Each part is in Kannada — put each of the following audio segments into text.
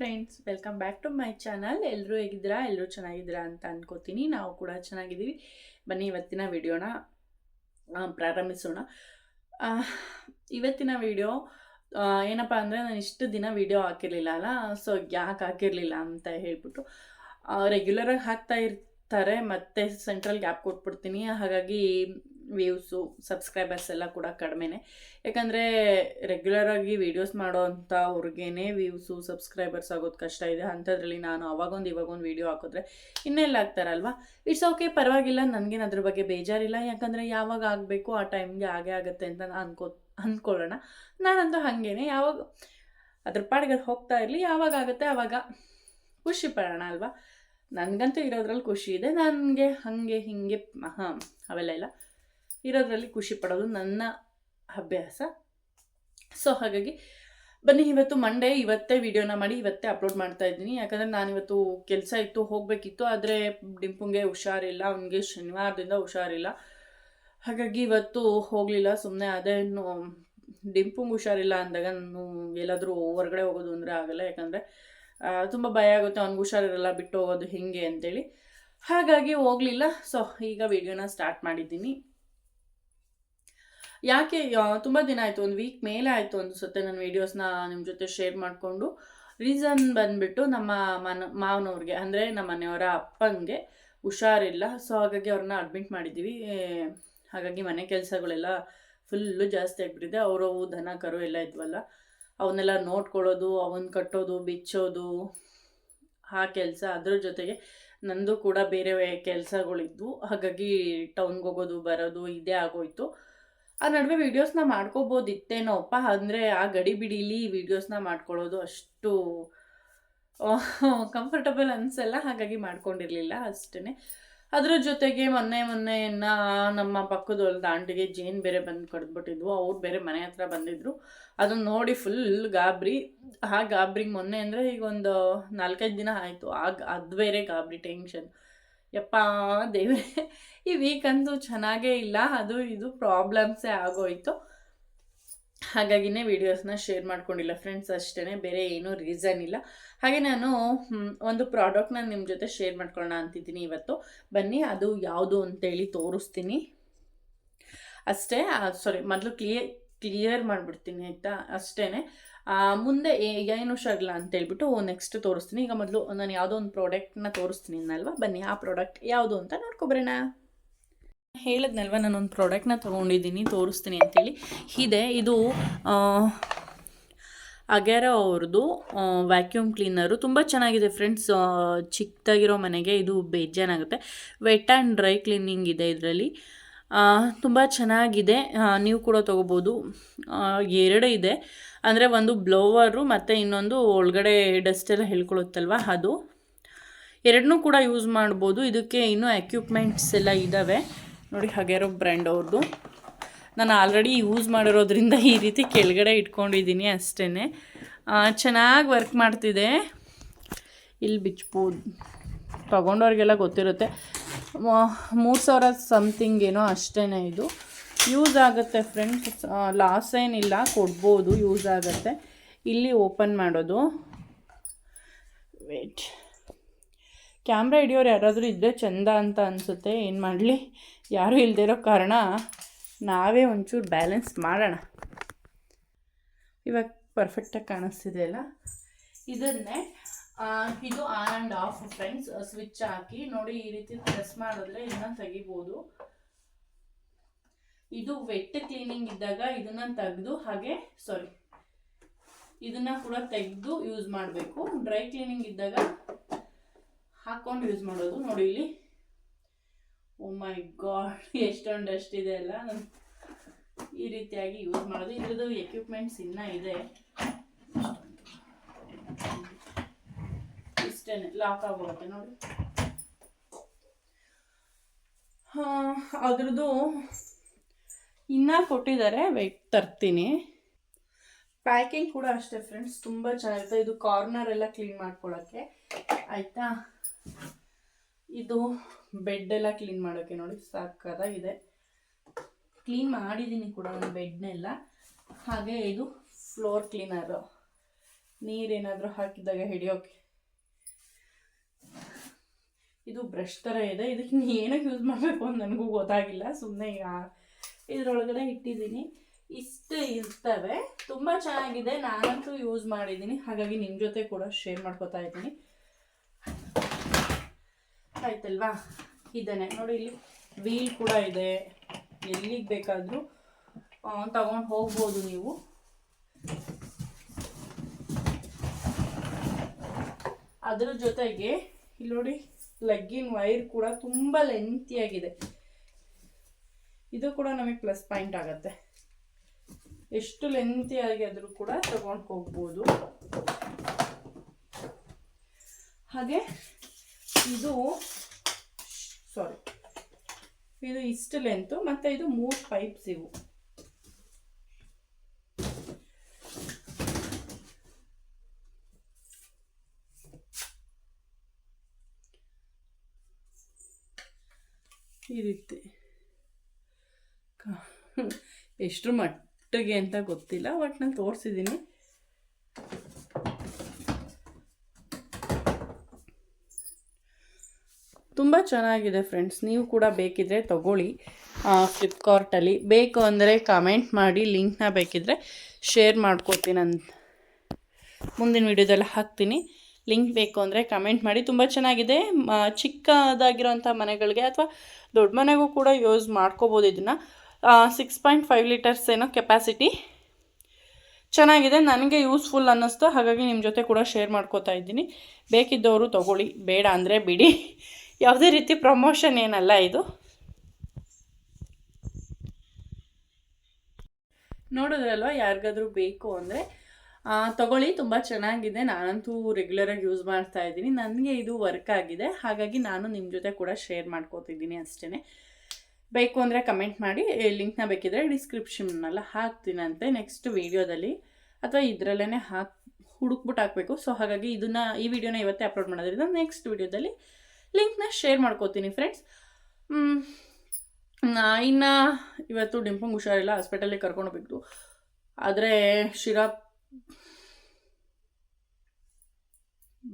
Friends welcome back to my channel ಎಲ್ಲರೂ ಹೇಗಿದ್ದೀರಾ? ಎಲ್ಲರೂ ಚೆನ್ನಾಗಿದ್ದೀರಾ ಅಂತ ಅನ್ಕೋತೀನಿ. ನಾವು ಕೂಡ ಚೆನ್ನಾಗಿದ್ದೀವಿ. ಬನ್ನಿ, ಇವತ್ತಿನ ವಿಡಿಯೋನ ಪ್ರಾರಂಭಿಸೋಣ. ಇವತ್ತಿನ ವಿಡಿಯೋ ಏನಪ್ಪ ಅಂದರೆ ನಾನು ಇಷ್ಟು ದಿನ ವಿಡಿಯೋ ಹಾಕಿರಲಿಲ್ಲ ಅಲ್ಲ? ಸೊ ಯಾಕೆ ಹಾಕಿರಲಿಲ್ಲ ಅಂತ ಹೇಳ್ಬಿಟ್ಟು. ರೆಗ್ಯುಲರಾಗಿ ಹಾಕ್ತಾ ಇರ್ತಾರೆ, ಮತ್ತೆ ಸೆಂಟ್ರಲ್ ಗ್ಯಾಪ್ ಕೊಟ್ಬಿಡ್ತೀನಿ. ಹಾಗಾಗಿ ವ್ಯೂಸು, ಸಬ್ಸ್ಕ್ರೈಬರ್ಸ್ ಎಲ್ಲ ಕೂಡ ಕಡಿಮೆನೆ. ಯಾಕಂದರೆ ರೆಗ್ಯುಲರಾಗಿ ವೀಡಿಯೋಸ್ ಮಾಡೋ ಅಂಥ ಅವ್ರಿಗೇನೆ ವ್ಯೂಸು, ಸಬ್ಸ್ಕ್ರೈಬರ್ಸ್ ಆಗೋದು ಕಷ್ಟ ಇದೆ. ಅಂಥದ್ರಲ್ಲಿ ನಾನು ಅವಾಗೊಂದು ಇವಾಗೊಂದು ವೀಡಿಯೋ ಹಾಕಿದ್ರೆ ಇನ್ನೆಲ್ಲ ಆಗ್ತಾರಲ್ವಾ? ಇಟ್ಸ್ ಓಕೆ ಪರವಾಗಿಲ್ಲ, ನನಗೇನು ಅದ್ರ ಬಗ್ಗೆ ಬೇಜಾರಿಲ್ಲ. ಯಾಕಂದರೆ ಯಾವಾಗ ಆಗಬೇಕು, ಆ ಟೈಮ್ಗೆ ಹಾಗೆ ಆಗುತ್ತೆ ಅಂತ ನಾನು ಅನ್ಕೋ ಅಂದ್ಕೊಳ್ಳೋಣ ನಾನಂತೂ ಹಾಗೇನೆ. ಯಾವಾಗ ಅದ್ರ ಪಾಡಿಗೆ ಹೋಗ್ತಾ ಇರಲಿ, ಯಾವಾಗ ಆಗುತ್ತೆ ಆವಾಗ ಖುಷಿ ಪಡೋಣ ಅಲ್ವಾ? ನನಗಂತೂ ಇರೋದ್ರಲ್ಲಿ ಖುಷಿ ಇದೆ. ನನಗೆ ಹಾಗೆ, ಹೀಗೆ ಹಾಂ, ಅವೆಲ್ಲ ಇಲ್ಲ. ಇರೋದ್ರಲ್ಲಿ ಖುಷಿ ಪಡೋದು ನನ್ನ ಅಭ್ಯಾಸ. ಸೊ ಹಾಗಾಗಿ ಬನ್ನಿ, ಇವತ್ತು ಮಂಡೇ ಇವತ್ತೇ ವಿಡಿಯೋನ ಮಾಡಿ ಇವತ್ತೇ ಅಪ್ಲೋಡ್ ಮಾಡ್ತಾ ಇದ್ದೀನಿ. ಯಾಕಂದರೆ ನಾನಿವತ್ತು ಕೆಲಸ ಇತ್ತು, ಹೋಗಬೇಕಿತ್ತು, ಆದರೆ ಡಿಂಪುಂಗೆ ಹುಷಾರಿಲ್ಲ. ಅವನಿಗೆ ಶನಿವಾರದಿಂದ ಹುಷಾರಿಲ್ಲ. ಹಾಗಾಗಿ ಇವತ್ತು ಹೋಗಲಿಲ್ಲ ಸುಮ್ಮನೆ ಅದೇ ಡಿಂಪುಂಗ್ ಹುಷಾರಿಲ್ಲ ಅಂದಾಗ ನಾನು ಎಲ್ಲಾದರೂ ಹೊರಗಡೆ ಹೋಗೋದು ಅಂದರೆ ಆಗಲ್ಲ. ಯಾಕಂದರೆ ತುಂಬ ಭಯ ಆಗುತ್ತೆ. ಅವ್ನಿಗೆ ಹುಷಾರಿರಲ್ಲ, ಬಿಟ್ಟು ಹೋಗೋದು ಹೇಗೆ ಅಂತೇಳಿ. ಹಾಗಾಗಿ ಹೋಗಲಿಲ್ಲ. ಸೊ ಈಗ ವಿಡಿಯೋನ ಸ್ಟಾರ್ಟ್ ಮಾಡಿದ್ದೀನಿ. ಯಾಕೆ ತುಂಬ ದಿನ ಆಯಿತು, ಒಂದು ವೀಕ್ ಮೇಲೆ ಆಯಿತು ಅನಿಸುತ್ತೆ ನನ್ನ ವೀಡಿಯೋಸ್ನ ನಿಮ್ಮ ಜೊತೆ ಶೇರ್ ಮಾಡಿಕೊಂಡು. ರೀಸನ್ ಬಂದುಬಿಟ್ಟು ನಮ್ಮ ಮನ, ಮಾವನವ್ರಿಗೆ, ಅಂದರೆ ನಮ್ಮ ಮನೆಯವರ ಅಪ್ಪಂಗೆ ಹುಷಾರಿಲ್ಲ. ಸೊ ಹಾಗಾಗಿ ಅವ್ರನ್ನ ಅಡ್ಮಿಟ್ ಮಾಡಿದ್ದೀವಿ. ಹಾಗಾಗಿ ಮನೆ ಕೆಲಸಗಳೆಲ್ಲ ಫುಲ್ಲು ಜಾಸ್ತಿ ಆಗಿಬಿಟ್ಟಿದೆ. ಅವರವು ದನ ಕರು ಎಲ್ಲ ಇದ್ವಲ್ಲ, ಅವನ್ನೆಲ್ಲ ನೋಡ್ಕೊಳ್ಳೋದು ಅವನ್ನ ಕಟ್ಟೋದು, ಬಿಚ್ಚೋದು, ಆ ಕೆಲಸ. ಅದ್ರ ಜೊತೆಗೆ ನಂದು ಕೂಡ ಬೇರೆ ಕೆಲಸಗಳಿದ್ವು. ಹಾಗಾಗಿ ಟೌನ್ಗೆ ಹೋಗೋದು, ಬರೋದು, ಇದೇ ಆಗೋಯ್ತು. ಆ ನಡುವೆ ವೀಡಿಯೋಸ್ನ ಮಾಡ್ಕೋಬೋದಿತ್ತೇನೋಪ್ಪ ಅಂದರೆ ಆ ಗಡಿ ಬಿಡಿಲಿ ವೀಡಿಯೋಸ್ನ ಮಾಡ್ಕೊಳ್ಳೋದು ಅಷ್ಟು ಕಂಫರ್ಟಬಲ್ ಅನಿಸಲ್ಲ. ಹಾಗಾಗಿ ಮಾಡ್ಕೊಂಡಿರಲಿಲ್ಲ ಅಷ್ಟೇ ಅದರ ಜೊತೆಗೆ ಮೊನ್ನೆ ಮೊನ್ನೆ ನಮ್ಮ ಪಕ್ಕದ ಹೊಲದ ಆಂಟಿಗೆ ಜೇನ್ ಬೇರೆ ಬಂದು ಕಡ್ದ್ಬಿಟ್ಟಿದ್ವು ಅವ್ರು ಬೇರೆ ಮನೆ ಹತ್ರ ಬಂದಿದ್ರು. ಅದನ್ನ ನೋಡಿ ಫುಲ್ ಗಾಬರಿ. ಆ ಗಾಬ್ರಿಗೆ ಮೊನ್ನೆ ಅಂದರೆ ಈಗ ಒಂದು ನಾಲ್ಕೈದು ದಿನ ಆಯಿತು. ಆಗ, ಅದು ಬೇರೆ ಗಾಬರಿ ಟೆನ್ಷನ್ ಯಪ್ಪ, ದೇವ್ರೆ, ಈ ವೀಕ್ ಅಂತೂ ಚೆನ್ನಾಗೇ ಇಲ್ಲ, ಅದು ಇದು ಪ್ರಾಬ್ಲಮ್ಸೇ ಆಗೋಯ್ತು. ಹಾಗಾಗಿನೇ ವಿಡಿಯೋಸ್ನ ಶೇರ್ ಮಾಡ್ಕೊಂಡಿಲ್ಲ ಫ್ರೆಂಡ್ಸ್ ಅಷ್ಟೇ ಬೇರೆ ಏನೂ ರೀಸನ್ ಇಲ್ಲ. ಹಾಗೆ ನಾನು ಒಂದು ಪ್ರಾಡಕ್ಟ್ನ ನಿಮ್ಮ ಜೊತೆ ಶೇರ್ ಮಾಡ್ಕೊಳ್ಳೋಣ ಅಂತಿದ್ದೀನಿ ಇವತ್ತು. ಬನ್ನಿ, ಅದು ಯಾವುದು ಅಂತೇಳಿ ತೋರಿಸ್ತೀನಿ. ಅಷ್ಟೇ ಸಾರಿ ಮೊದಲು ಕ್ಲಿಯರ್ ಕ್ಲಿಯರ್ ಮಾಡಿಬಿಡ್ತೀನಿ, ಆಯಿತಾ? ಅಷ್ಟೇ ಮುಂದೆ ಏನು ಹುಷಾರಿಲ್ಲ ಅಂತ ಹೇಳ್ಬಿಟ್ಟು ನೆಕ್ಸ್ಟ್ ತೋರಿಸ್ತೀನಿ. ಈಗ ಮೊದಲು ನಾನು ಯಾವುದೋ ಒಂದು ಪ್ರಾಡಕ್ಟ್ನ ತೋರಿಸ್ತೀನಿ ಅಲ್ವ ಬನ್ನಿ, ಆ ಪ್ರಾಡಕ್ಟ್ ಯಾವುದು ಅಂತ ನೋಡ್ಕೊಬರೋಣ. ಹೇಳಿದ್ನಲ್ವ ನಾನೊಂದು ಪ್ರಾಡಕ್ಟ್ನ ತೊಗೊಂಡಿದ್ದೀನಿ, ತೋರಿಸ್ತೀನಿ ಅಂತೇಳಿ. ಇದೆ, ಇದು ಅಗ್ಯಾರ ಅವ್ರದ್ದು ವ್ಯಾಕ್ಯೂಮ್ ಕ್ಲೀನರು ತುಂಬ ಚೆನ್ನಾಗಿದೆ ಫ್ರೆಂಡ್ಸ್ ಚಿಕ್ಕದಾಗಿರೋ ಮನೆಗೆ ಇದು ಬೇಜಾನಾಗುತ್ತೆ ವೆಟ್ ಆ್ಯಂಡ್ ಡ್ರೈ ಕ್ಲೀನಿಂಗ್ ಇದೆ ಇದರಲ್ಲಿ. ತುಂಬ ಚೆನ್ನಾಗಿದೆ. ನೀವು ಕೂಡ ತೊಗೋಬೋದು. ಎರಡೇ ಇದೆ. ಅಂದರೆ ಒಂದು ಬ್ಲೋವರು ಮತ್ತು ಇನ್ನೊಂದು ಒಳಗಡೆ ಡಸ್ಟ್ ಎಲ್ಲ ಹೇಳ್ಕೊಳುತ್ತಲ್ವ ಅದು. ಎರಡನ್ನೂ ಕೂಡ ಯೂಸ್ ಮಾಡ್ಬೋದು. ಇದಕ್ಕೆ ಇನ್ನೂ ಎಕ್ವಿಪ್ಮೆಂಟ್ಸ್ ಎಲ್ಲ ಇದ್ದಾವೆ ನೋಡಿ, ಹಾಗೇರೋ ಬ್ರ್ಯಾಂಡ್ ಅವ್ರದ್ದು ನಾನು ಆಲ್ರೆಡಿ ಯೂಸ್ ಮಾಡಿರೋದ್ರಿಂದ ಈ ರೀತಿ ಕೆಳಗಡೆ ಇಟ್ಕೊಂಡಿದ್ದೀನಿ ಅಷ್ಟೇ ಚೆನ್ನಾಗಿ ವರ್ಕ್ ಮಾಡ್ತಿದೆ. ಇಲ್ಲಿ ಬಿಚ್ಬೋದು. ತೊಗೊಂಡವ್ರಿಗೆಲ್ಲ ಗೊತ್ತಿರುತ್ತೆ. ಮೂರು ಸಾವಿರ ಸಮಥಿಂಗ್ ಏನೋ ಅಷ್ಟೇ ಇದು. ಯೂಸ್ ಆಗುತ್ತೆ ಫ್ರೆಂಡ್ಸ್ ಲಾಸ್ ಏನಿಲ್ಲ, ಕೊಡ್ಬೋದು ಯೂಸ್ ಆಗುತ್ತೆ. ಇಲ್ಲಿ ಓಪನ್ ಮಾಡೋದು. ವೇಟ್ ಕ್ಯಾಮ್ರಾ ಹಿಡಿಯೋರು ಯಾರಾದರೂ ಇದ್ದರೆ ಚಂದ ಅಂತ ಅನಿಸುತ್ತೆ. ಏನು ಮಾಡಲಿ? ಯಾರೂ ಇಲ್ಲದೆ ಇರೋ ಕಾರಣ ನಾವೇ ಒಂಚೂರು ಬ್ಯಾಲೆನ್ಸ್ ಮಾಡೋಣ. ಇವಾಗ ಪರ್ಫೆಕ್ಟಾಗಿ ಕಾಣಿಸ್ತಿದೆ ಅಲ್ಲ? ಇದನ್ನೇ ಇದು on and off friends switch ಹಾಕಿ. ನೋಡಿ, ಈ ರೀತಿ ಪ್ರೆಸ್ ಮಾಡಿದ್ರೆ ಇದನ್ನ ತೆಗಿಬೋದು. ಇದು ವೆಟ್ ಕ್ಲೀನಿಂಗ್ ಇದ್ದಾಗ ಇದನ್ನ ತೆಗೆದು, ಹಾಗೆ ಸಾರಿ ಇದನ್ನ ಕೂಡ ತೆಗೆದು ಯೂಸ್ ಮಾಡಬೇಕು. ಡ್ರೈ ಕ್ಲೀನಿಂಗ್ ಇದ್ದಾಗ ಹಾಕೊಂಡು ಯೂಸ್ ಮಾಡೋದು. ನೋಡಿ ಇಲ್ಲಿ. ಓ ಮೈ ಗಾಡ್, ಎಷ್ಟೊಂದು ಇದೆ ಅಲ್ಲ. ಈ ರೀತಿಯಾಗಿ ಯೂಸ್ ಮಾಡೋದು. ಇದ್ರದ್ದು ಎಕ್ವಿಪ್ಮೆಂಟ್ಸ್ ಇನ್ನೂ ಇದೆ. ಇಷ್ಟೇ ಲಾಕ್ ಆಗೋಗುತ್ತೆ ನೋಡಿ. ಅದ್ರದ್ದು ಇನ್ನೂ ಕೊಟ್ಟಿದ್ದಾರೆ. ವೆಯ್ಟ್ ತರ್ತೀನಿ. ಪ್ಯಾಕಿಂಗ್ ಕೂಡ ಅಷ್ಟೇ ಫ್ರೆಂಡ್ಸ್ ತುಂಬ ಚೆನ್ನಾಗಿರುತ್ತೆ. ಇದು ಕಾರ್ನರ್ ಎಲ್ಲ ಕ್ಲೀನ್ ಮಾಡ್ಕೊಳ್ಳೋಕ್ಕೆ ಆಯಿತಾ? ಇದು ಬೆಡ್ ಎಲ್ಲ ಕ್ಲೀನ್ ಮಾಡೋಕ್ಕೆ ನೋಡಿ, ಸಾಕಾಗಿದೆ. ಕ್ಲೀನ್ ಮಾಡಿದ್ದೀನಿ ಕೂಡ ಒಂದು ಬೆಡ್ನೆಲ್ಲ ಹಾಗೆ ಇದು ಫ್ಲೋರ್ ಕ್ಲೀನರು ನೀರೇನಾದರೂ ಹಾಕಿದಾಗ ಹಿಡಿಯೋಕೆ ಇದು ಬ್ರಷ್ ಥರ ಇದೆ. ಇದಕ್ಕೆ ಏನಕ್ಕೆ ಯೂಸ್ ಮಾಡಬೇಕು ಅಂತ ನನಗೂ ಗೊತ್ತಾಗಿಲ್ಲ. ಸುಮ್ಮನೆ ಈಗ ಇದರೊಳಗಡೆ ಇಟ್ಟಿದ್ದೀನಿ. ಇಷ್ಟು ಇರ್ತವೆ. ತುಂಬ ಚೆನ್ನಾಗಿದೆ. ನಾನಂತೂ ಯೂಸ್ ಮಾಡಿದ್ದೀನಿ. ಹಾಗಾಗಿ ನಿಮ್ಮ ಜೊತೆ ಕೂಡ ಶೇರ್ ಮಾಡ್ಕೋತಾ ಇದ್ದೀನಿ. ಆಯ್ತಲ್ವಾ? ಇದ್ದಾನೆ ನೋಡಿ, ಇಲ್ಲಿ ವೀಲ್ ಕೂಡ ಇದೆ. ಎಲ್ಲಿಗೆ ಬೇಕಾದರೂ ತಗೊಂಡು ಹೋಗ್ಬೋದು ನೀವು. ಅದರ ಜೊತೆಗೆ, ಇಲ್ಲಿ ನೋಡಿ ಲಗ್ಗಿನ್ ವೈರ್ ಕೂಡ ತುಂಬ ಲೆಂತಿಯಾಗಿದೆ ಇದು ಕೂಡ ನಮಗೆ ಪ್ಲಸ್ ಪಾಯಿಂಟ್ ಆಗುತ್ತೆ. ಎಷ್ಟು ಲೆಂತಿಯಾಗಿ ಆದರೂ ಕೂಡ ತಗೊಂಡು ಹೋಗ್ಬೋದು. ಹಾಗೆ ಇದು ಸಾರಿ ಇದು ಇಷ್ಟು ಲೆಂತು ಮತ್ತು ಇದು ಮೂರು ಪೈಪ್ಸ್ ಇವು ಈ ರೀತಿ. ಎಷ್ಟು ಎಷ್ಟ್ರ ಮಟ್ಟಿಗೆ ಅಂತ ಗೊತ್ತಿಲ್ಲ ಬಟ್ ನಾನು ತೋರಿಸಿದ್ದೀನಿ ತುಂಬ ಚೆನ್ನಾಗಿದೆ ಫ್ರೆಂಡ್ಸ್ ನೀವು ಕೂಡ ಬೇಕಿದ್ರೆ ತಗೊಳ್ಳಿ. ಫ್ಲಿಪ್ಕಾರ್ಟಲ್ಲಿ ಬೇಕು ಅಂದರೆ ಕಮೆಂಟ್ ಮಾಡಿ ಲಿಂಕ್ನ ಬೇಕಿದ್ರೆ ಶೇರ್ ಮಾಡ್ಕೋತೀನಿ ಅಂತ. ಮುಂದಿನ ವೀಡಿಯೋದಲ್ಲಿ ಹಾಕ್ತೀನಿ. ಲಿಂಕ್ ಬೇಕು ಅಂದರೆ ಕಮೆಂಟ್ ಮಾಡಿ. ತುಂಬ ಚೆನ್ನಾಗಿದೆ. ಚಿಕ್ಕದಾಗಿರೋಂಥ ಮನೆಗಳಿಗೆ ಅಥವಾ ದೊಡ್ಡ ಮನೆಗೂ ಕೂಡ ಯೂಸ್ ಮಾಡ್ಕೋಬೋದು ಇದನ್ನು. ಸಿಕ್ಸ್ ಪಾಯಿಂಟ್ ಫೈವ್ ಲೀಟರ್ಸ್ ಏನೋ ಕೆಪಾಸಿಟಿ ಚೆನ್ನಾಗಿದೆ. ನನಗೆ ಯೂಸ್ಫುಲ್ ಅನ್ನಿಸ್ತು. ಹಾಗಾಗಿ ನಿಮ್ಮ ಜೊತೆ ಕೂಡ ಶೇರ್ ಮಾಡ್ಕೋತಾ ಇದ್ದೀನಿ. ಬೇಕಿದ್ದವರು ತಗೊಳ್ಳಿ. ಬೇಡ ಅಂದರೆ ಬಿಡಿ. ಯಾವುದೇ ರೀತಿ ಪ್ರಮೋಷನ್ ಏನಲ್ಲ ಇದು. ನೋಡಿದ್ರಲ್ವ? ಯಾರಿಗಾದ್ರೂ ಬೇಕು ಅಂದರೆ ತಗೊಳ್ಳಿ, ತುಂಬ ಚೆನ್ನಾಗಿದೆ. ನಾನಂತೂ ರೆಗ್ಯುಲರಾಗಿ ಯೂಸ್ ಮಾಡ್ತಾ ಇದ್ದೀನಿ. ನನಗೆ ಇದು ವರ್ಕ್ ಆಗಿದೆ. ಹಾಗಾಗಿ ನಾನು ನಿಮ್ಮ ಜೊತೆ ಕೂಡ ಶೇರ್ ಮಾಡ್ಕೋತಿದ್ದೀನಿ ಅಷ್ಟೇ ಬೇಕು ಅಂದರೆ ಕಮೆಂಟ್ ಮಾಡಿ. ಲಿಂಕ್ನ ಬೇಕಿದ್ರೆ ಡಿಸ್ಕ್ರಿಪ್ಷನ್ನೆಲ್ಲ ಹಾಕ್ತೀನಂತೆ ನೆಕ್ಸ್ಟ್ ವೀಡಿಯೋದಲ್ಲಿ ಅಥವಾ ಇದರಲ್ಲೇ ಹಾಕಿ ಹುಡುಕ್ಬಿಟ್ಟು ಹಾಕಬೇಕು. ಸೊ ಹಾಗಾಗಿ ಇದನ್ನು, ಈ ವಿಡಿಯೋನ ಇವತ್ತೇ ಅಪ್ಲೋಡ್ ಮಾಡೋದ್ರಿಂದ ನೆಕ್ಸ್ಟ್ ವೀಡಿಯೋದಲ್ಲಿ ಲಿಂಕ್ನ ಶೇರ್ ಮಾಡ್ಕೋತೀನಿ ಫ್ರೆಂಡ್ಸ್ ಇನ್ನು ಇವತ್ತು ಡಿಂಪಂಗ್ ಹುಷಾರಿಲ್ಲ. ಹಾಸ್ಪಿಟಲಿಗೆ ಕರ್ಕೊಂಡು ಹೋಗ್ಬಿಟ್ಟು. ಆದರೆ ಶಿರಾ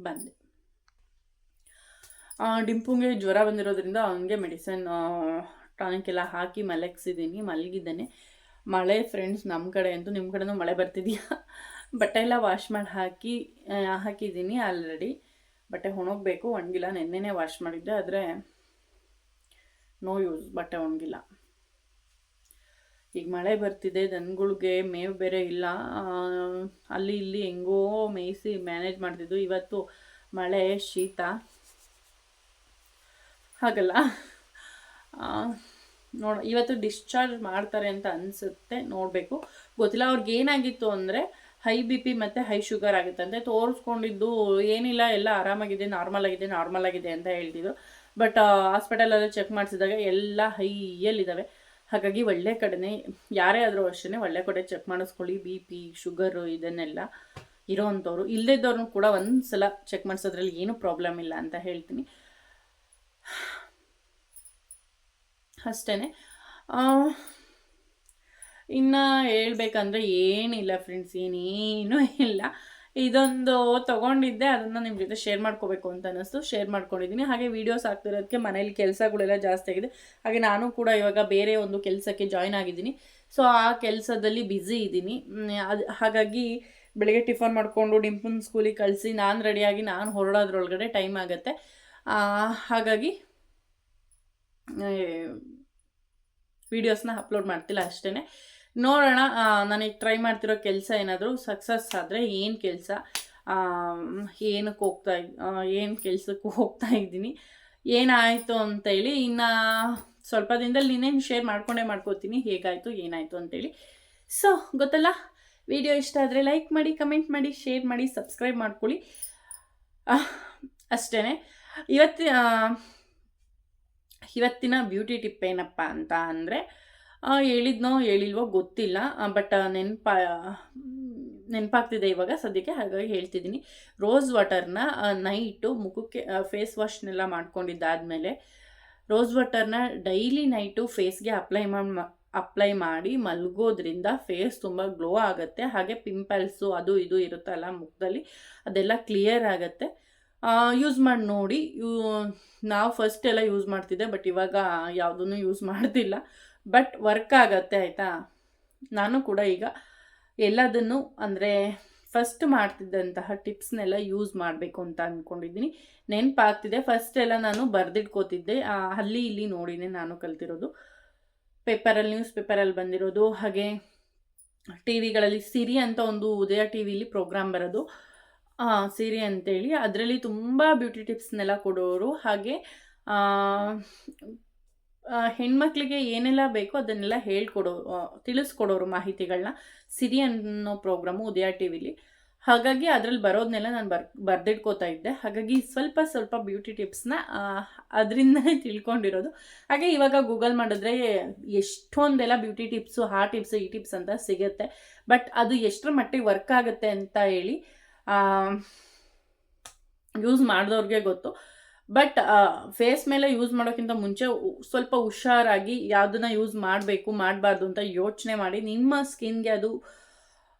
ಬಂದೆ. ಡಿಂಪುಂಗೆ ಜ್ವರ ಬಂದಿರೋದ್ರಿಂದ ಅವನಿಗೆ ಮೆಡಿಸನ್ ಟಾನಿಕ್ ಎಲ್ಲ ಹಾಕಿ ಮಲಗಿಸಿದ್ದೀನಿ, ಮಲಗಿದ್ದಾನೆ. ಮಳೆ ಫ್ರೆಂಡ್ಸ್ ನಮ್ಮ ಕಡೆ ಅಂತೂ ನಿಮ್ಮ ಕಡೆನೂ ಮಳೆ ಬರ್ತಿದೆಯಾ? ಬಟ್ಟೆ ಎಲ್ಲ ವಾಶ್ ಮಾಡಿ, ಹಾಕಿ ಹಾಕಿದ್ದೀನಿ ಆಲ್ರೆಡಿ ಬಟ್ಟೆ ಒಣಗಬೇಕು, ಒಣಗಿಲ್ಲ, ನೆನ್ನೆನೇ ವಾಶ್ ಮಾಡಿದ್ದೆ, ಆದರೆ ನೋ ಯೂಸ್ ಬಟ್ಟೆ ಒಣಗಿಲ್ಲ. ಈಗ ಮಳೆ ಬರ್ತಿದೆ, ದನಗಳಿಗೆ ಮೇವು ಬೇರೆ ಇಲ್ಲ. ಅಲ್ಲಿ ಇಲ್ಲಿ ಹೆಂಗೋ ಮೇಯಿಸಿ ಮ್ಯಾನೇಜ್ ಮಾಡ್ತಿದ್ದು ಇವತ್ತು ಮಳೆ ಶೀತ. ಹಾಗಲ್ಲ. ನೋಡ, ಇವತ್ತು ಡಿಸ್ಚಾರ್ಜ್ ಮಾಡ್ತಾರೆ ಅಂತ ಅನಿಸುತ್ತೆ. ನೋಡಬೇಕು. ಗೊತ್ತಿಲ್ಲ, ಅವ್ರಿಗೆ ಏನಾಗಿತ್ತು ಅಂದರೆ ಹೈ ಬಿ ಪಿ ಮತ್ತು ಹೈ ಶುಗರ್ ಅಂತ ತೋರಿಸ್ಕೊಂಡಿದ್ದು. ಏನಿಲ್ಲ, ಎಲ್ಲ ಆರಾಮಾಗಿದೆ ನಾರ್ಮಲ್ ಆಗಿದೆ ನಾರ್ಮಲ್ ಆಗಿದೆ ಅಂತ ಹೇಳ್ತಿದ್ರು. ಬಟ್ ಹಾಸ್ಪಿಟಲಲ್ಲಿ ಚೆಕ್ ಮಾಡಿಸಿದಾಗ ಎಲ್ಲ ಹೈಯಲ್ಲಿದ್ದಾವೆ ಹಾಗಾಗಿ ಒಳ್ಳೆ ಕಡೆನೇ, ಯಾರೇ ಆದರೂ ಅಷ್ಟೇ ಒಳ್ಳೆ ಕಡೆ ಚೆಕ್ ಮಾಡಿಸ್ಕೊಳ್ಳಿ ಬಿ ಪಿ ಶುಗರು ಇದನ್ನೆಲ್ಲ ಇರೋವಂಥವ್ರು ಇಲ್ಲದಿದ್ದವ್ರನ್ನೂ ಕೂಡ ಒಂದು ಸಲ ಚೆಕ್ ಮಾಡಿಸೋದ್ರಲ್ಲಿ ಏನೂ ಪ್ರಾಬ್ಲಮ್ ಇಲ್ಲ ಅಂತ ಹೇಳ್ತೀನಿ. ಅಷ್ಟೇ ಇನ್ನು ಹೇಳ್ಬೇಕಂದ್ರೆ ಏನಿಲ್ಲ ಫ್ರೆಂಡ್ಸ್ ಏನೇನೂ ಇಲ್ಲ. ಇದೊಂದು ತೊಗೊಂಡಿದ್ದೆ, ಅದನ್ನು ನಿಮ್ಮ ಜೊತೆ ಶೇರ್ ಮಾಡ್ಕೋಬೇಕು ಅಂತ ಅನ್ನಿಸ್ತು. ಶೇರ್ ಮಾಡ್ಕೊಂಡಿದ್ದೀನಿ ಹಾಗೆ ವೀಡಿಯೋಸ್ ಆಗ್ತಿರೋದಕ್ಕೆ ಮನೇಲಿ ಕೆಲಸಗಳೆಲ್ಲ ಜಾಸ್ತಿ ಆಗಿದೆ. ಹಾಗೆ ನಾನು ಕೂಡ ಇವಾಗ ಬೇರೆ ಒಂದು ಕೆಲಸಕ್ಕೆ ಜಾಯ್ನ್ ಆಗಿದ್ದೀನಿ. ಸೊ ಆ ಕೆಲಸದಲ್ಲಿ ಬ್ಯುಸಿ ಇದ್ದೀನಿ. ಅದು, ಹಾಗಾಗಿ ಬೆಳಗ್ಗೆ ಟಿಫನ್ ಮಾಡಿಕೊಂಡು ಡಿಂಪನ್ ಸ್ಕೂಲಿಗೆ ಕಳಿಸಿ ನಾನು ರೆಡಿಯಾಗಿ ನಾನು ಹೊರಡೋದ್ರೊಳಗಡೆ ಟೈಮ್ ಆಗುತ್ತೆ. ಹಾಗಾಗಿ ವೀಡಿಯೋಸ್ನ ಅಪ್ಲೋಡ್ ಮಾಡ್ತಿಲ್ಲ ಅಷ್ಟೇ ನೋಡೋಣ. ನನಗೆ ಟ್ರೈ ಮಾಡ್ತಿರೋ ಕೆಲಸ ಏನಾದರೂ ಸಕ್ಸಸ್ ಆದರೆ ಏನು ಕೆಲಸ? ಏನಕ್ಕೆ ಹೋಗ್ತಾ ಏನು ಕೆಲಸಕ್ಕೆ ಹೋಗ್ತಾ ಇದ್ದೀನಿ. ಏನಾಯಿತು ಅಂತ ಹೇಳಿ, ಇನ್ನು ಸ್ವಲ್ಪ ದಿನದಲ್ಲಿ ಇನ್ನೇನು ಶೇರ್ ಮಾಡ್ಕೊಂಡೇ ಮಾಡ್ಕೋತೀನಿ, ಹೇಗಾಯಿತು, ಏನಾಯಿತು ಅಂತೇಳಿ ಸೊ ಗೊತ್ತಲ್ಲ? ವಿಡಿಯೋ ಇಷ್ಟ ಆದರೆ ಲೈಕ್ ಮಾಡಿ ಕಮೆಂಟ್ ಮಾಡಿ ಶೇರ್ ಮಾಡಿ ಸಬ್ಸ್ಕ್ರೈಬ್ ಮಾಡ್ಕೊಳ್ಳಿ. ಅಷ್ಟೇ ಇವತ್ತಿ ಇವತ್ತಿನ ಬ್ಯೂಟಿ ಟಿಪ್ ಏನಪ್ಪ ಅಂತ ಅಂದರೆ ಹೇಳಿದ್ನೋ ಹೇಳಿಲ್ವೋ ಗೊತ್ತಿಲ್ಲ. ಬಟ್ ನೆನಪ, ನೆನಪಾಗ್ತಿದೆ ಇವಾಗ ಸದ್ಯಕ್ಕೆ, ಹಾಗಾಗಿ ಹೇಳ್ತಿದ್ದೀನಿ. ರೋಸ್ ವಾಟರ್ನ ನೈಟು ಮುಖಕ್ಕೆ ಫೇಸ್ ವಾಶ್ನೆಲ್ಲ ಮಾಡ್ಕೊಂಡಿದ್ದಾದಮೇಲೆ ರೋಸ್ ವಾಟರ್ನ ಡೈಲಿ ನೈಟು ಫೇಸ್ಗೆ ಅಪ್ಲೈ ಮಾಡಿ ಅಪ್ಲೈ ಮಾಡಿ ಮಲಗೋದ್ರಿಂದ ಫೇಸ್ ತುಂಬ ಗ್ಲೋ ಆಗುತ್ತೆ. ಹಾಗೆ ಪಿಂಪಲ್ಸು ಅದು ಇದು ಇರುತ್ತಲ್ಲ ಮುಖದಲ್ಲಿ, ಅದೆಲ್ಲ ಕ್ಲಿಯರ್ ಆಗುತ್ತೆ. ಯೂಸ್ ಮಾಡಿ ನೋಡಿ, ಯೂ, ನಾವು ಫಸ್ಟ್ ಎಲ್ಲ ಯೂಸ್ ಮಾಡ್ತಿದ್ದೆ ಬಟ್ ಇವಾಗ ಯಾವುದನ್ನು ಯೂಸ್ ಮಾಡ್ತಿಲ್ಲ. ಬಟ್ ವರ್ಕ್ ಆಗತ್ತೆ ಆಯಿತಾ? ನಾನು ಕೂಡ ಈಗ ಎಲ್ಲದನ್ನು ಅಂದರೆ ಫಸ್ಟ್ ಮಾಡ್ತಿದ್ದಂತಹ ಟಿಪ್ಸ್ನೆಲ್ಲ ಯೂಸ್ ಮಾಡಬೇಕು ಅಂತ ಅಂದ್ಕೊಂಡಿದ್ದೀನಿ ನೆನಪಾಗ್ತಿದೆ. ಫಸ್ಟ್ ಎಲ್ಲ ನಾನು ಬರೆದಿಟ್ಕೋತಿದ್ದೆ. ಅಲ್ಲಿ ಇಲ್ಲಿ ನೋಡಿನೇ ನಾನು ಕಲ್ತಿರೋದು. ಪೇಪರಲ್ಲಿ ನ್ಯೂಸ್ ಪೇಪರಲ್ಲಿ ಬಂದಿರೋದು. ಹಾಗೆ ಟಿ ವಿಗಳಲ್ಲಿ ಸಿರಿ ಅಂತ ಒಂದು ಉದಯ ಟಿ ವಿಲಿ ಪ್ರೋಗ್ರಾಮ್ ಬರೋದು ಸಿರಿ ಅಂತೇಳಿ. ಅದರಲ್ಲಿ ತುಂಬ ಬ್ಯೂಟಿ ಟಿಪ್ಸ್ನೆಲ್ಲ ಕೊಡೋರು. ಹಾಗೆ ಹೆಣ್ಮಕ್ಳಿಗೆ ಏನೆಲ್ಲ ಬೇಕೋ ಅದನ್ನೆಲ್ಲ ಹೇಳ್ಕೊಡೋ ತಿಳಿಸ್ಕೊಡೋರು ಮಾಹಿತಿಗಳನ್ನ ಸಿರಿ ಅನ್ನೋ ಪ್ರೋಗ್ರಾಮು ಉದಯ ಟಿ ವಿಲಿ ಹಾಗಾಗಿ ಅದರಲ್ಲಿ ಬರೋದನ್ನೆಲ್ಲ ನಾನು ಬರ್, ಬರ್ದಿಟ್ಕೋತಾ ಇದ್ದೆ. ಹಾಗಾಗಿ ಸ್ವಲ್ಪ ಸ್ವಲ್ಪ ಬ್ಯೂಟಿ ಟಿಪ್ಸ್ನ ಅದರಿಂದನೇ ತಿಳ್ಕೊಂಡಿರೋದು. ಹಾಗೆ ಇವಾಗ ಗೂಗಲ್ ಮಾಡಿದ್ರೆ ಎಷ್ಟೊಂದೆಲ್ಲ ಬ್ಯೂಟಿ ಟಿಪ್ಸು, ಆ ಟಿಪ್ಸ್, ಈ ಟಿಪ್ಸ್ ಅಂತ ಸಿಗುತ್ತೆ. ಬಟ್ ಅದು ಎಷ್ಟರ ಮಟ್ಟಿಗೆ ವರ್ಕ್ ಆಗುತ್ತೆ ಅಂತ ಹೇಳಿ ಯೂಸ್ ಮಾಡಿದವ್ರಿಗೆ ಗೊತ್ತು. ಬಟ್ ಫೇಸ್ ಮೇಲೆ ಯೂಸ್ ಮಾಡೋಕ್ಕಿಂತ ಮುಂಚೆ ಸ್ವಲ್ಪ ಹುಷಾರಾಗಿ ಯಾವುದನ್ನ ಯೂಸ್ ಮಾಡಬೇಕು, ಮಾಡಬಾರ್ದು ಅಂತ ಯೋಚನೆ ಮಾಡಿ, ನಿಮ್ಮ ಸ್ಕಿನ್ಗೆ ಅದು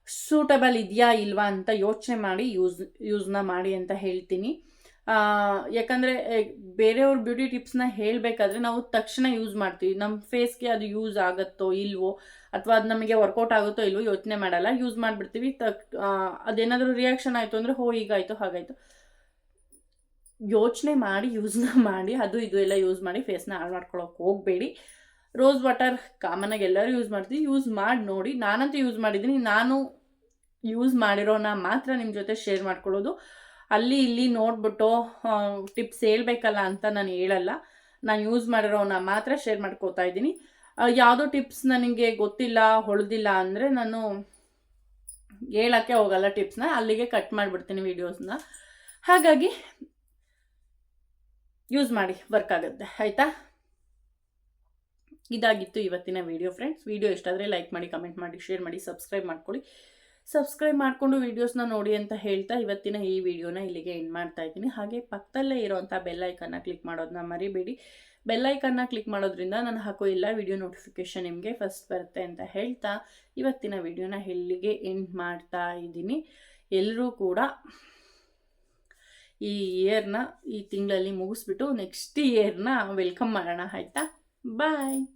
ಸೂಟಬಲ್ ಇದೆಯಾ ಇಲ್ವಾ ಅಂತ ಯೋಚನೆ ಮಾಡಿ ಯೂಸ್ ಯೂಸ್ನ ಮಾಡಿ ಅಂತ ಹೇಳ್ತೀನಿ. ಯಾಕಂದರೆ ಬೇರೆಯವ್ರ ಬ್ಯೂಟಿ ಟಿಪ್ಸ್ನ ಹೇಳಬೇಕಾದ್ರೆ ನಾವು ತಕ್ಷಣ ಯೂಸ್ ಮಾಡ್ತೀವಿ. ನಮ್ಮ ಫೇಸ್ಗೆ ಅದು ಯೂಸ್ ಆಗುತ್ತೋ ಇಲ್ವೋ, ಅಥವಾ ಅದು ನಮಗೆ ವರ್ಕೌಟ್ ಆಗುತ್ತೋ ಇಲ್ವೋ ಯೋಚನೆ ಮಾಡಲ್ಲ ಯೂಸ್ ಮಾಡಿಬಿಡ್ತೀವಿ. ತಕ್ ಅದೇನಾದರೂ ರಿಯಾಕ್ಷನ್ ಆಯಿತು ಅಂದರೆ, ಹೋ, ಹೀಗಾಯಿತು, ಹಾಗಾಯಿತು. ಯೋಚನೆ ಮಾಡಿ, ಯೂಸ್ನ ಮಾಡಿ, ಅದು ಇದು ಎಲ್ಲ ಯೂಸ್ ಮಾಡಿ, ಫೇಸ್ನ ಹಾಳು ಮಾಡ್ಕೊಳಕ್ಕೆ ಹೋಗಬೇಡಿ. ರೋಸ್ ವಾಟರ್ ಕಾಮನಾಗಿ ಎಲ್ಲರೂ ಯೂಸ್ ಮಾಡ್ತೀವಿ. ಯೂಸ್ ಮಾಡಿ ನೋಡಿ. ನಾನಂತೂ ಯೂಸ್ ಮಾಡಿದ್ದೀನಿ. ನಾನು ಯೂಸ್ ಮಾಡಿರೋನ ಮಾತ್ರ ನಿಮ್ಮ ಜೊತೆ ಶೇರ್ ಮಾಡ್ಕೊಳ್ಳೋದು. ಅಲ್ಲಿ ಇಲ್ಲಿ ನೋಡ್ಬಿಟ್ಟು ಟಿಪ್ಸ್ ಹೇಳ್ಬೇಕಲ್ಲ ಅಂತ ನಾನು ಹೇಳಲ್ಲ. ನಾನು ಯೂಸ್ ಮಾಡಿರೋನ ಮಾತ್ರ ಶೇರ್ ಮಾಡ್ಕೋತಾ ಇದ್ದೀನಿ. ಯಾವುದೋ ಟಿಪ್ಸ್ ನನಗೆ ಗೊತ್ತಿಲ್ಲ, ಹೊಳ್ದಿಲ್ಲ ಅಂದರೆ ನಾನು ಹೇಳೋಕ್ಕೆ ಹೋಗಲ್ಲ ಟಿಪ್ಸ್ನ. ಅಲ್ಲಿಗೆ ಕಟ್ ಮಾಡಿಬಿಡ್ತೀನಿ ವೀಡಿಯೋಸ್ನ ಹಾಗಾಗಿ ಯೂಸ್ ಮಾಡಿ ವರ್ಕ್ ಆಗುತ್ತೆ, ಆಯಿತಾ? ಇದಾಗಿತ್ತು ಇವತ್ತಿನ ವಿಡಿಯೋ ಫ್ರೆಂಡ್ಸ್ ವಿಡಿಯೋ ಇಷ್ಟ ಆದರೆ ಲೈಕ್ ಮಾಡಿ ಕಮೆಂಟ್ ಮಾಡಿ ಶೇರ್ ಮಾಡಿ ಸಬ್ಸ್ಕ್ರೈಬ್ ಮಾಡ್ಕೊಳ್ಳಿ. ಸಬ್ಸ್ಕ್ರೈಬ್ ಮಾಡಿಕೊಂಡು ವೀಡಿಯೋಸ್ನ ನೋಡಿ ಅಂತ ಹೇಳ್ತಾ ಇವತ್ತಿನ ಈ ವಿಡಿಯೋನ ಇಲ್ಲಿಗೆ ಎಂಡ್ ಮಾಡ್ತಾ ಇದ್ದೀನಿ. ಹಾಗೆ ಪಕ್ಕದಲ್ಲೇ ಇರೋವಂಥ ಬೆಲ್ಲೈಕನ್ನ ಕ್ಲಿಕ್ ಮಾಡೋದನ್ನ ಮರಿಬೇಡಿ. ಬೆಲ್ಲೈಕನ್ನ ಕ್ಲಿಕ್ ಮಾಡೋದ್ರಿಂದ ನಾನು ಹಾಕೋ ಎಲ್ಲ ವಿಡಿಯೋ ನೋಟಿಫಿಕೇಷನ್ ನಿಮಗೆ ಫಸ್ಟ್ ಬರುತ್ತೆ ಅಂತ ಹೇಳ್ತಾ ಇವತ್ತಿನ ವಿಡಿಯೋನ ಇಲ್ಲಿಗೆ ಎಂಡ್ ಮಾಡ್ತಾ ಇದ್ದೀನಿ. ಎಲ್ಲರೂ ಕೂಡ ಈ ಇಯರ್ನ ಈ ತಿಂಗಳಲ್ಲಿ ಮುಗಿಸ್ಬಿಟ್ಟು ನೆಕ್ಸ್ಟ್ ಇಯರ್ನ ವೆಲ್ಕಮ್ ಮಾಡೋಣ ಆಯಿತಾ? ಬಾಯ್